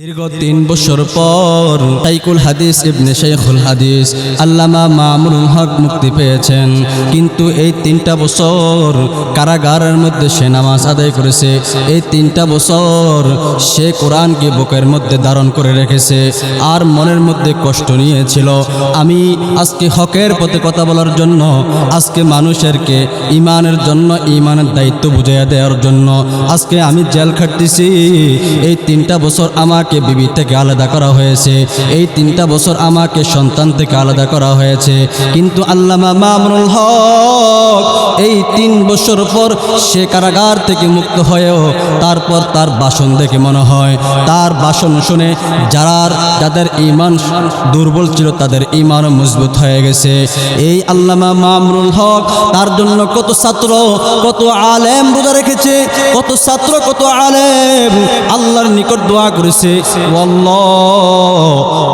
দীর্ঘ তিন বছর পর শাইকুল হাদিস ইবনে শেখুল হাদিস আল্লামা মামুনুল হক মুক্তি পেয়েছেন। কিন্তু এই তিনটা বছর কারাগারের মধ্যে সে নামাজ আদায় করেছে। এই তিনটা বছর সে কোরআনকে বুকের মধ্যে ধারণ করে রেখেছে আর মনের মধ্যে কষ্ট নিয়েছিল। আমি আজকে হকের পথে কথা বলার জন্য, আজকে মানুষেরকে ইমানের জন্য ইমানের দায়িত্ব বুঝাইয়া দেওয়ার জন্য, আজকে আমি জেল খাটতেছি। এই তিনটা বছর আমাকে বিবি থেকে আলাদা করা হয়েছে। এই তিনটা বছর আমাকে সন্তান থেকে আলাদা করা হয়েছে। কিন্তু আল্লামা মামুনুল হক এই তিন বছর পর সে কারাগার থেকে মুক্ত হয়েও তারপর তার বাসন দেখে মনে হয়। তার বাসন শুনে যারার, যাদের ইমান দুর্বল ছিল তাদের ইমান মজবুত হয়ে গেছে। এই আল্লামা মামরুল হক তার জন্য কত ছাত্র, কত আলেম রোজা রেখেছে, কত ছাত্র, কত আলেম আল্লাহর নিকট দোয়া করেছে।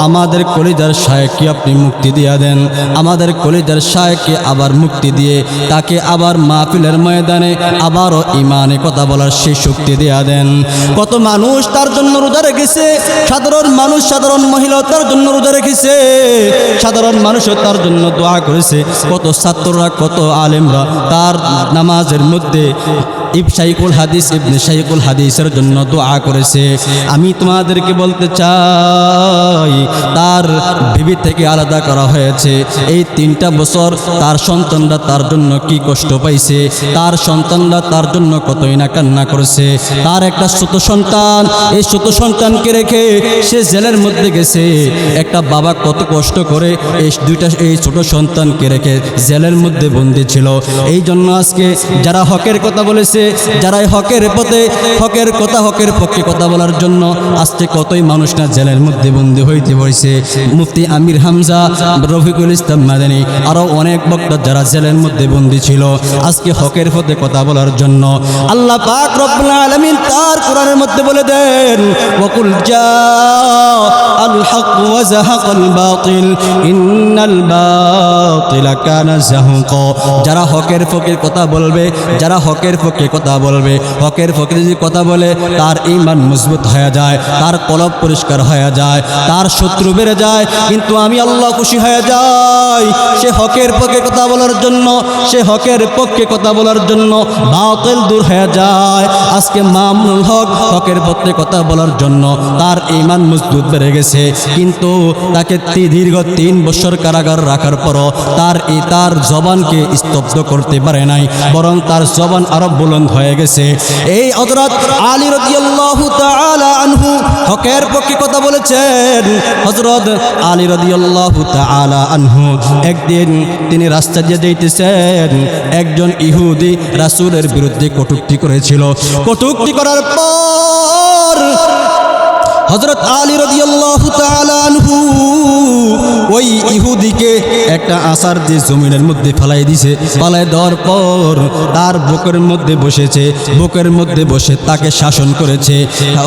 আমাদের কলিদার শায়ককে আপনি মুক্তি দিয়া দেন। আমাদের কলিদার শায়ককে আবার মুক্তি দিয়ে, তাকে আবার মাহফিলের ময়দানে আবারও ইমানে কথা বলার সেই শক্তি দেয়া দেন। কত মানুষ তার জন্য রোজা রেখেছে, সাধারণ মানুষ, সাধারণ মহিলা তার জন্য রোজা রেখেছে, সাধারণ মানুষও তার জন্য দোয়া করেছে। কত ছাত্ররা, কত আলেমরা তার নামাজের মধ্যে ইব শাইকুল হাদিস, ইবনে শাইকুল হাদিসের জন্য দোয়া করেছে। আমি তোমাদেরকে বলতে চাই, তার বিবি থেকে আলাদা করা হয়েছে। এই তিনটা বছর তার সন্তানরা তার জন্য কি কষ্ট পাইছে, তার সন্তানরা তার জন্য কতই না কান্না করেছে। তার একটা ছোট সন্তান, এই ছোট সন্তানকে রেখে সে জেলের মধ্যে গেছে। একটা বাবা কত কষ্ট করে এই দুইটা, এই ছোট সন্তানকে রেখে জেলের মধ্যে বন্দি ছিল। এই জন্য আজকে যারা হকের কথা বলেছে যারা এই হকের পথে, হকের কথা, হকের পক্ষে কথা বলার জন্য আজকে কতই মানুষ না জেলের মধ্যে বন্দী হইতে পড়েছে মুফতি আমির হামজা, রফিকুল ইসলাম মাদানী, আরও অনেক বক্তা যারা জেলের মধ্যে বন্দী ছিল, আজকে হকের পথে কথা বলার জন্য আল্লাহ পাক রব্বুল তার কোরআনের মধ্যে বলে দেন জাহুকা যারা হকের পক্ষে কথা বলবে, যারা হকের পক্ষে কথা বলবে, হকের পক্ষে যদি কথা বলে, তার ইমান মজবুত হয়ে যায়, তার কলব পরিষ্কার হয়ে যায়, তার শত্রু বেড়ে যায়, কিন্তু আমি আল্লাহ খুশি হয়ে যাই। সে হকের পক্ষে কথা বলার জন্য, সে হকের পক্ষে কথা বলার জন্য বাতিল দূর হয়ে যায়। আজকে মামুনুল হক হকের পক্ষে কথা বলার জন্য তার ইমান মজবুত বেড়ে গেছে, কিন্তু তাকে দীর্ঘ তিন বছর কারাগার রাখার পরও তার তার জবানকে স্তব্ধ করতে পারে নাই, বরং তার জবান আরও বুলন্দ হয়ে গেছে। এই হযরত আলী রাদিয়াল্লাহু তাআলা আনহু হকের পক্ষে কথা বলেছেন, হযরত আলী রাদিয়াল্লাহু তাআলা আনহু, একদিন তিনি রাস্তা দিয়ে যাইতেছেন, একজন ইহুদি রাসূলের বিরুদ্ধে কটূক্তি করেছিল। কটূক্তি করার পর হজরত আলী রদিয়াল্লাহু তাআলা আনহু ওই ইহুদিকে একটা আসার দিয়ে জমিনের মধ্যে ফেলাই দিছে, ফেলাই দেওয়ার পর তার বুকের মধ্যে বসেছে, বুকের মধ্যে বসে তাকে শাসন করেছে।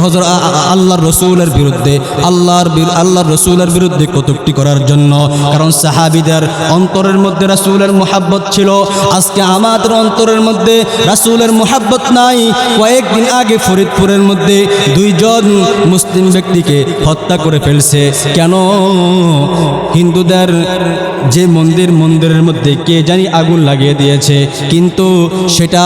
হজরত আল্লাহর রসুলের বিরুদ্ধে, আল্লাহর আল্লাহর রসুলের বিরুদ্ধে কটুক্তি করার জন্য। কারণ সাহাবিদের অন্তরের মধ্যে রাসূলের মোহাব্বত ছিল। আজকে আমাদের অন্তরের মধ্যে রাসূলের মোহাব্বত নাই। কয়েকদিন আগে ফরিদপুরের মধ্যে দুইজন মুসলিম ব্যক্তিকে হত্যা করে ফেলছে। কেন? হিন্দুদের যে মন্দির মন্দিরের মধ্যে কে জানি আগুন লাগিয়ে দিয়েছে। কিন্তু সেটা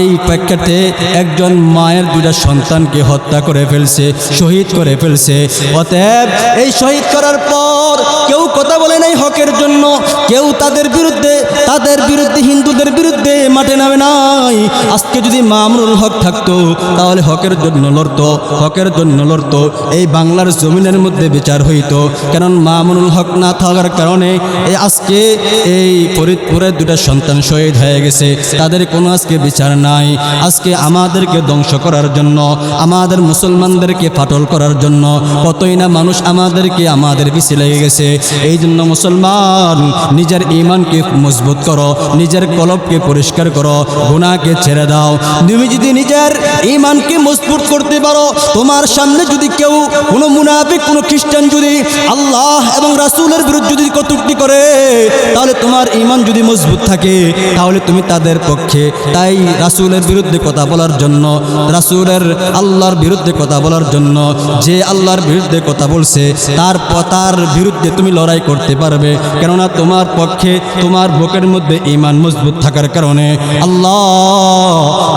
এই প্রেক্ষাতে একজন মায়ের দুটা সন্তানকে হত্যা করে ফেলছে, শহীদ করে ফেলছে। অতএব এই শহীদ করার পর কেউ কথা বলে নাই হকের জন্য। কেউ তাদের বিরুদ্ধে তাদের বিরুদ্ধে, হিন্দুদের বিরুদ্ধে মাঠে নামে নাই। আজকে যদি মামরুল হক থাকতো, তাহলে হকের জন্য লড়তো, হকের জন্য লড়তো। এই বাংলার জমিনের মধ্যে বিচার হইতো। কারণ মামুনুল হক না থাকার কারণে এই আজকে এই ফরিদপুরের দুটা সন্তান শহীদ হয়ে গেছে। তাদের কোনো আজকে বিচার নাই। আজকে আমাদেরকে ধ্বংস করার জন্য, আমাদের মুসলমানদেরকে ফাটল করার জন্য, কতই না মানুষ আমাদেরকে আমাদের পিছিয়ে লেগে গেছে। এই জন্য মুসলমান, নিজের ইমানকে মজবুত করো, নিজের কলবকে পরিষ্কার করো, গুনাহকে ছেড়ে দাও। তুমি যদি নিজের ইমানকে মজবুত করতে পারো, তোমার সামনে যদি কেউ কোনো মুনাফিক, কোনো খ্রিস্টান যদি আল্লাহ এবং রাসূল রাসূলের বিরুদ্ধে যদি কটূক্তি করে তাহলে তোমার ঈমান যদি মজবুত থাকে, তাহলে তুমি তাদের পক্ষে। তাই রাসূলের বিরুদ্ধে কথা বলার জন্য, রাসূলের আল্লাহর বিরুদ্ধে কথা বলার জন্য, যে আল্লাহর বিরুদ্ধে কথা বলছে, তার তার বিরুদ্ধে তুমি লড়াই করতে পারবে। কেননা তোমার পক্ষে, তোমার বুকের মধ্যে ইমান মজবুত থাকার কারণে আল্লাহ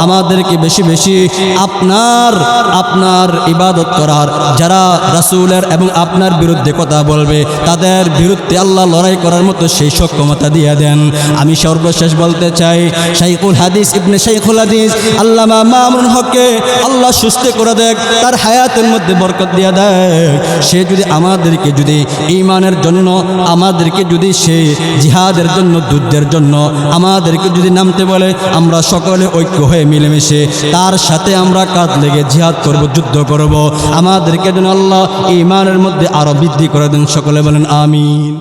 আমাদেরকে বেশি বেশি আপনার আপনার ইবাদত করার, যারা রাসূলের এবং আপনার বিরুদ্ধে কথা বলবে, তাদের বিরুদ্ধে আল্লাহ লড়াই করার মতো সেই সক্ষমতা দিয়ে দেন। আমি সর্বশেষ বলতে চাই, শাইখুল হাদিস ইবনে শাইখুল হাদিস আল্লামা মামুন হককে আল্লাহ সুস্থ করে দেখ, তার হায়াতের মধ্যে বরকত দিয়ে দেয় সে যদি আমাদেরকে যদি ইমানের জন্য, আমাদেরকে যদি সে জিহাদের জন্য, যুদ্ধের জন্য, আমাদেরকে যদি নামতে বলে, আমরা সকলে ঐক্য হয়ে মিলেমিশে তার সাথে আমরা কাঁধ লেগে জিহাদ করব, যুদ্ধ করব। আমাদেরকে যেন আল্লাহ ইমানের মধ্যে আরও বৃদ্ধি করে দেন, সকলে বলেন আমিন।